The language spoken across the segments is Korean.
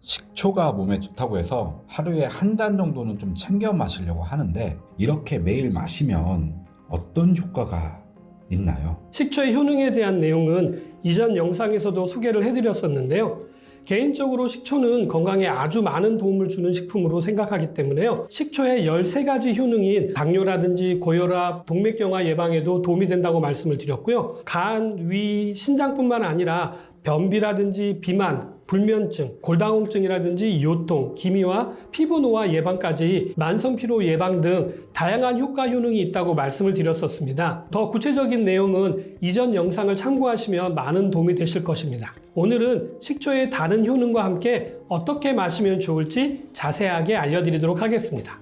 식초가 몸에 좋다고 해서 하루에 한 잔 정도는 좀 챙겨 마시려고 하는데 이렇게 매일 마시면 어떤 효과가 있나요? 식초의 효능에 대한 내용은 이전 영상에서도 소개를 해드렸었는데요. 개인적으로 식초는 건강에 아주 많은 도움을 주는 식품으로 생각하기 때문에요. 식초의 13가지 효능인 당뇨라든지 고혈압, 동맥경화 예방에도 도움이 된다고 말씀을 드렸고요. 간, 위, 신장뿐만 아니라 변비라든지 비만, 불면증, 골다공증이라든지 요통, 기미와 피부 노화 예방까지 만성 피로 예방 등 다양한 효과 효능이 있다고 말씀을 드렸었습니다. 더 구체적인 내용은 이전 영상을 참고하시면 많은 도움이 되실 것입니다. 오늘은 식초의 다른 효능과 함께 어떻게 마시면 좋을지 자세하게 알려드리도록 하겠습니다.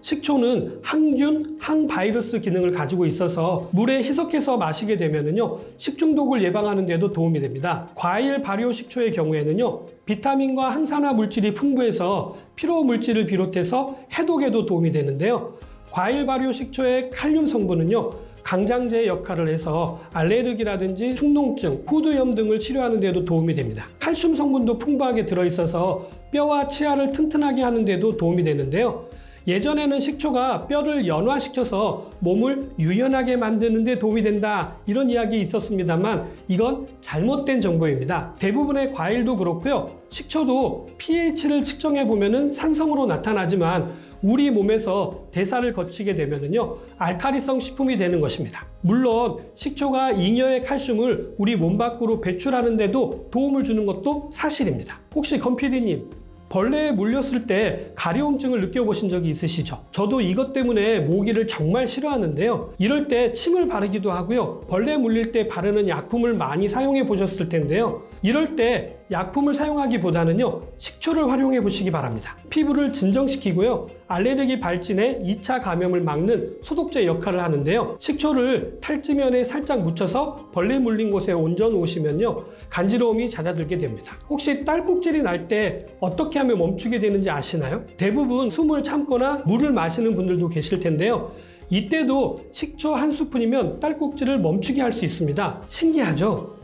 식초는 항균, 항바이러스 기능을 가지고 있어서 물에 희석해서 마시게 되면은요 식중독을 예방하는 데도 도움이 됩니다. 과일 발효 식초의 경우에는요 비타민과 항산화 물질이 풍부해서 피로 물질을 비롯해서 해독에도 도움이 되는데요. 과일 발효 식초의 칼륨 성분은요 강장제 역할을 해서 알레르기라든지 축농증, 후두염 등을 치료하는 데도 도움이 됩니다. 칼슘 성분도 풍부하게 들어있어서 뼈와 치아를 튼튼하게 하는 데도 도움이 되는데요. 예전에는 식초가 뼈를 연화시켜서 몸을 유연하게 만드는 데 도움이 된다 이런 이야기 있었습니다만 이건 잘못된 정보입니다. 대부분의 과일도 그렇고요. 식초도 pH를 측정해 보면은 산성으로 나타나지만 우리 몸에서 대사를 거치게 되면은요 알카리성 식품이 되는 것입니다. 물론 식초가 잉여의 칼슘을 우리 몸 밖으로 배출하는 데도 도움을 주는 것도 사실입니다. 혹시 건피디님 벌레에 물렸을 때 가려움증을 느껴보신 적이 있으시죠? 저도 이것 때문에 모기를 정말 싫어하는데요. 이럴 때 침을 바르기도 하고요. 벌레에 물릴 때 바르는 약품을 많이 사용해 보셨을 텐데요. 이럴 때 약품을 사용하기보다는요. 식초를 활용해 보시기 바랍니다. 피부를 진정시키고요. 알레르기 발진에 2차 감염을 막는 소독제 역할을 하는데요. 식초를 탈지면에 살짝 묻혀서 벌레 물린 곳에 온전 오시면요. 간지러움이 잦아들게 됩니다. 혹시 딸꾹질이 날 때 어떻게 하면 멈추게 되는지 아시나요? 대부분 숨을 참거나 물을 마시는 분들도 계실 텐데요. 이때도 식초 한 스푼이면 딸꾹질을 멈추게 할 수 있습니다. 신기하죠?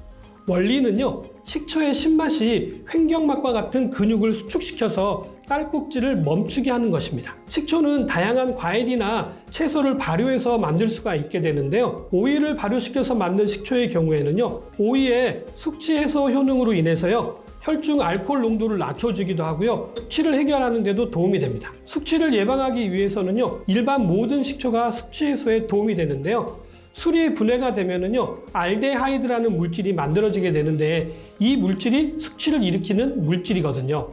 원리는요, 식초의 신맛이 횡격막과 같은 근육을 수축시켜서 딸꾹질을 멈추게 하는 것입니다. 식초는 다양한 과일이나 채소를 발효해서 만들 수가 있게 되는데요. 오이를 발효시켜서 만든 식초의 경우에는요, 오이의 숙취 해소 효능으로 인해서요, 혈중 알코올 농도를 낮춰주기도 하고요. 숙취를 해결하는 데도 도움이 됩니다. 숙취를 예방하기 위해서는요, 일반 모든 식초가 숙취 해소에 도움이 되는데요. 술이 분해가 되면은요 알데하이드라는 물질이 만들어지게 되는데 이 물질이 숙취를 일으키는 물질이거든요.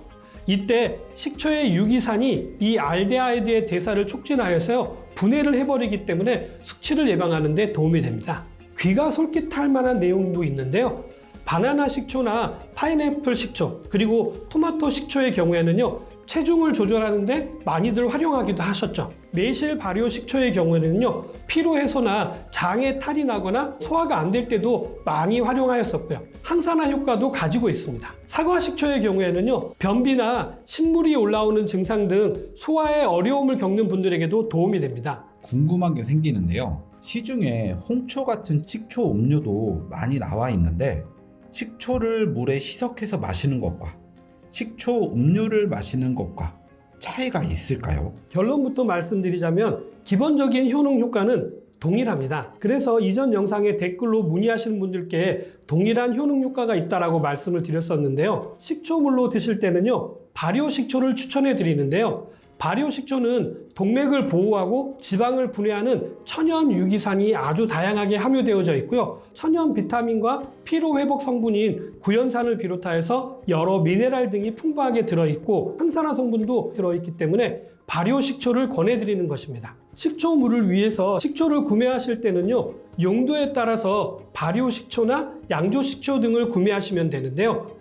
이때 식초의 유기산이 이 알데하이드의 대사를 촉진하여서요 분해를 해버리기 때문에 숙취를 예방하는 데 도움이 됩니다. 귀가 솔깃할 만한 내용도 있는데요. 바나나 식초나 파인애플 식초 그리고 토마토 식초의 경우에는요 체중을 조절하는데 많이들 활용하기도 하셨죠. 매실 발효 식초의 경우에는요 피로 해소나 장에 탈이 나거나 소화가 안 될 때도 많이 활용하였었고요. 항산화 효과도 가지고 있습니다. 사과 식초의 경우에는요 변비나 신물이 올라오는 증상 등 소화에 어려움을 겪는 분들에게도 도움이 됩니다. 궁금한 게 생기는데요. 시중에 홍초 같은 식초 음료도 많이 나와 있는데 식초를 물에 희석해서 마시는 것과 식초 음료를 마시는 것과 차이가 있을까요? 결론부터 말씀드리자면 기본적인 효능 효과는 동일합니다. 그래서 이전 영상에 댓글로 문의하시는 분들께 동일한 효능 효과가 있다라고 말씀을 드렸었는데요. 식초물로 드실 때는요. 발효 식초를 추천해 드리는데요. 발효 식초는 동맥을 보호하고 지방을 분해하는 천연 유기산이 아주 다양하게 함유되어져 있고요. 천연 비타민과 피로 회복 성분인 구연산을 비롯하여서 여러 미네랄 등이 풍부하게 들어있고 항산화 성분도 들어있기 때문에 발효 식초를 권해드리는 것입니다. 식초물을 위해서 식초를 구매하실 때는요, 용도에 따라서 발효 식초나 양조 식초 등을 구매하시면 되는데요.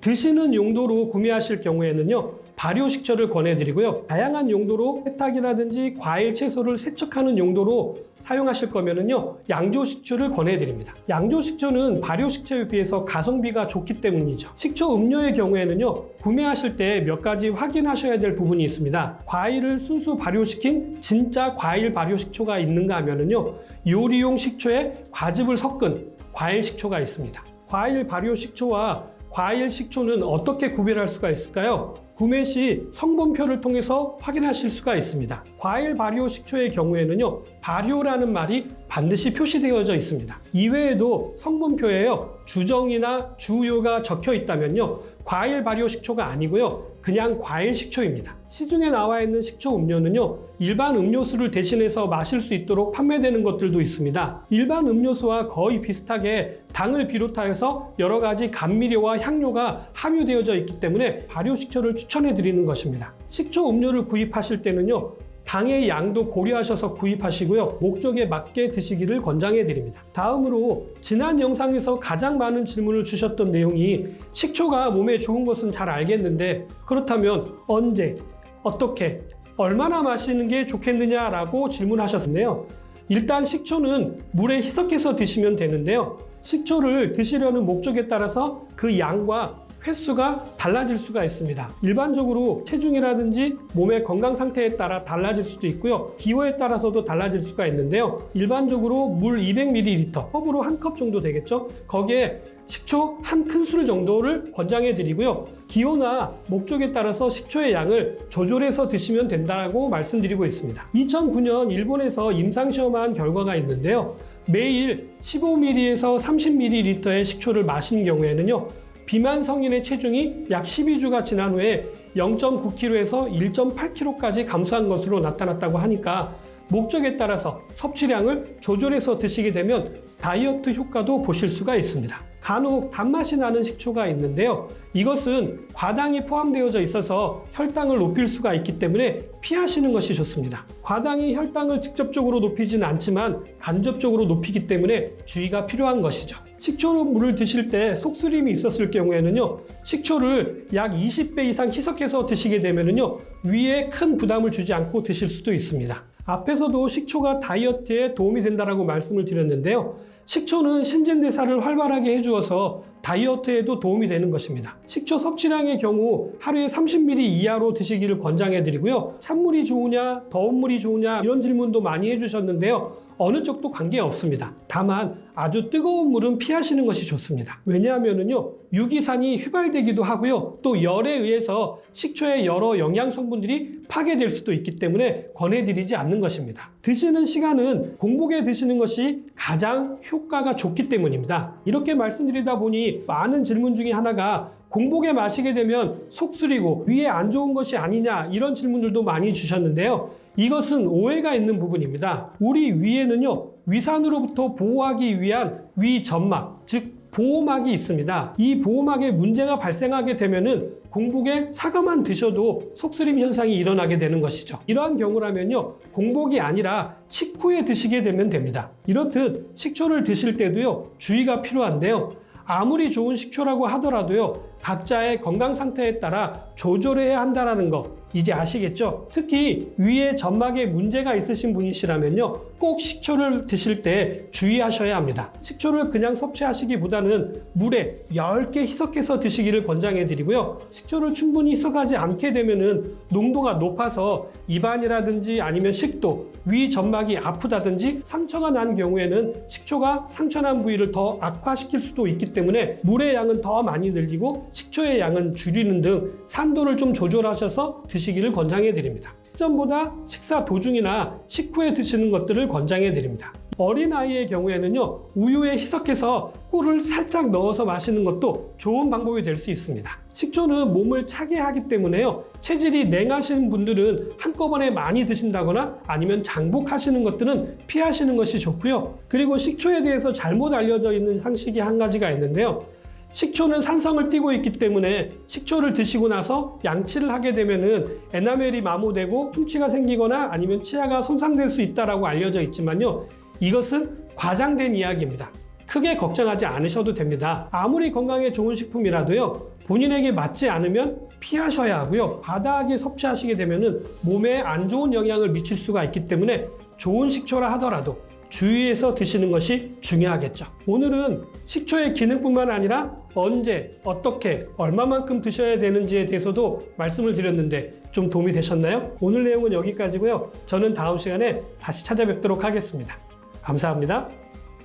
드시는 용도로 구매하실 경우에는요, 발효식초를 권해드리고요. 다양한 용도로 세탁이라든지 과일, 채소를 세척하는 용도로 사용하실 거면은요, 양조 식초를 권해드립니다. 양조 식초는 발효 식초에 비해서 가성비가 좋기 때문이죠. 식초 음료의 경우에는요, 구매하실 때 몇 가지 확인하셔야 될 부분이 있습니다. 과일을 순수 발효시킨 진짜 과일 발효 식초가 있는가 하면은요, 요리용 식초에 과즙을 섞은 과일 식초가 있습니다. 과일 발효 식초와 과일 식초는 어떻게 구별할 수가 있을까요? 구매 시 성분표를 통해서 확인하실 수가 있습니다. 과일 발효 식초의 경우에는요, 발효라는 말이 반드시 표시되어져 있습니다. 이외에도 성분표에요, 주정이나 주요가 적혀 있다면요, 과일 발효 식초가 아니고요, 그냥 과일 식초입니다. 시중에 나와 있는 식초 음료는요, 일반 음료수를 대신해서 마실 수 있도록 판매되는 것들도 있습니다. 일반 음료수와 거의 비슷하게 당을 비롯하여서 여러 가지 감미료와 향료가 함유되어져 있기 때문에 발효 식초를 추천해 드리는 것입니다. 식초 음료를 구입하실 때는요, 당의 양도 고려하셔서 구입하시고요. 목적에 맞게 드시기를 권장해 드립니다. 다음으로 지난 영상에서 가장 많은 질문을 주셨던 내용이 식초가 몸에 좋은 것은 잘 알겠는데 그렇다면 언제, 어떻게, 얼마나 마시는 게 좋겠느냐라고 질문하셨는데요. 일단 식초는 물에 희석해서 드시면 되는데요. 식초를 드시려는 목적에 따라서 그 양과 횟수가 달라질 수가 있습니다. 일반적으로 체중이라든지 몸의 건강 상태에 따라 달라질 수도 있고요. 기호에 따라서도 달라질 수가 있는데요. 일반적으로 물 200ml, 컵으로 한 컵 정도 되겠죠? 거기에 식초 한 큰술 정도를 권장해 드리고요. 기호나 목적에 따라서 식초의 양을 조절해서 드시면 된다고 말씀드리고 있습니다. 2009년 일본에서 임상시험한 결과가 있는데요. 매일 15ml에서 30ml의 식초를 마신 경우에는요. 비만 성인의 체중이 약 12주가 지난 후에 0.9kg에서 1.8kg까지 감소한 것으로 나타났다고 하니까 목적에 따라서 섭취량을 조절해서 드시게 되면 다이어트 효과도 보실 수가 있습니다. 간혹 단맛이 나는 식초가 있는데요. 이것은 과당이 포함되어져 있어서 혈당을 높일 수가 있기 때문에 피하시는 것이 좋습니다. 과당이 혈당을 직접적으로 높이진 않지만 간접적으로 높이기 때문에 주의가 필요한 것이죠. 식초로 물을 드실 때 속쓰림이 있었을 경우에는요, 식초를 약 20배 이상 희석해서 드시게 되면은요, 위에 큰 부담을 주지 않고 드실 수도 있습니다. 앞에서도 식초가 다이어트에 도움이 된다라고 말씀을 드렸는데요. 식초는 신진대사를 활발하게 해주어서 다이어트에도 도움이 되는 것입니다. 식초 섭취량의 경우 하루에 30ml 이하로 드시기를 권장해 드리고요. 찬물이 좋으냐, 더운 물이 좋으냐 이런 질문도 많이 해주셨는데요. 어느 쪽도 관계 없습니다. 다만 아주 뜨거운 물은 피하시는 것이 좋습니다. 왜냐하면요 유기산이 휘발되기도 하고요. 또 열에 의해서 식초의 여러 영양 성분들이 파괴될 수도 있기 때문에 권해드리지 않는 것입니다. 드시는 시간은 공복에 드시는 것이 가장 효과가 좋기 때문입니다. 이렇게 말씀드리다 보니 많은 질문 중에 하나가 공복에 마시게 되면 속 쓰리고 위에 안 좋은 것이 아니냐 이런 질문들도 많이 주셨는데요. 이것은 오해가 있는 부분입니다. 우리 위에는요, 위산으로부터 보호하기 위한 위점막, 즉, 보호막이 있습니다. 이 보호막에 문제가 발생하게 되면은 공복에 사과만 드셔도 속쓰림 현상이 일어나게 되는 것이죠. 이러한 경우라면요, 공복이 아니라 식후에 드시게 되면 됩니다. 이렇듯 식초를 드실 때도요, 주의가 필요한데요. 아무리 좋은 식초라고 하더라도요, 각자의 건강 상태에 따라 조절해야 한다는 거 이제 아시겠죠? 특히 위에 점막에 문제가 있으신 분이시라면요, 꼭 식초를 드실 때 주의하셔야 합니다. 식초를 그냥 섭취하시기보다는 물에 10개 희석해서 드시기를 권장해 드리고요. 식초를 충분히 희석하지 않게 되면은 농도가 높아서 입안이라든지 아니면 식도, 위 점막이 아프다든지 상처가 난 경우에는 식초가 상처난 부위를 더 악화시킬 수도 있기 때문에 물의 양은 더 많이 늘리고 식초의 양은 줄이는 등 산도를 좀 조절하셔서 드시기를 권장해 드립니다. 식전보다 식사 도중이나 식후에 드시는 것들을 권장해 드립니다. 어린아이의 경우에는요, 우유에 희석해서 꿀을 살짝 넣어서 마시는 것도 좋은 방법이 될 수 있습니다. 식초는 몸을 차게 하기 때문에요, 체질이 냉하신 분들은 한꺼번에 많이 드신다거나 아니면 장복하시는 것들은 피하시는 것이 좋고요. 그리고 식초에 대해서 잘못 알려져 있는 상식이 한 가지가 있는데요. 식초는 산성을 띠고 있기 때문에 식초를 드시고 나서 양치를 하게 되면은 에나멜이 마모되고 충치가 생기거나 아니면 치아가 손상될 수 있다라고 알려져 있지만요. 이것은 과장된 이야기입니다. 크게 걱정하지 않으셔도 됩니다. 아무리 건강에 좋은 식품이라도요. 본인에게 맞지 않으면 피하셔야 하고요. 과다하게 섭취하시게 되면은 몸에 안 좋은 영향을 미칠 수가 있기 때문에 좋은 식초라 하더라도 주의해서 드시는 것이 중요하겠죠. 오늘은 식초의 기능뿐만 아니라 언제, 어떻게, 얼마만큼 드셔야 되는지에 대해서도 말씀을 드렸는데 좀 도움이 되셨나요? 오늘 내용은 여기까지고요. 저는 다음 시간에 다시 찾아뵙도록 하겠습니다. 감사합니다.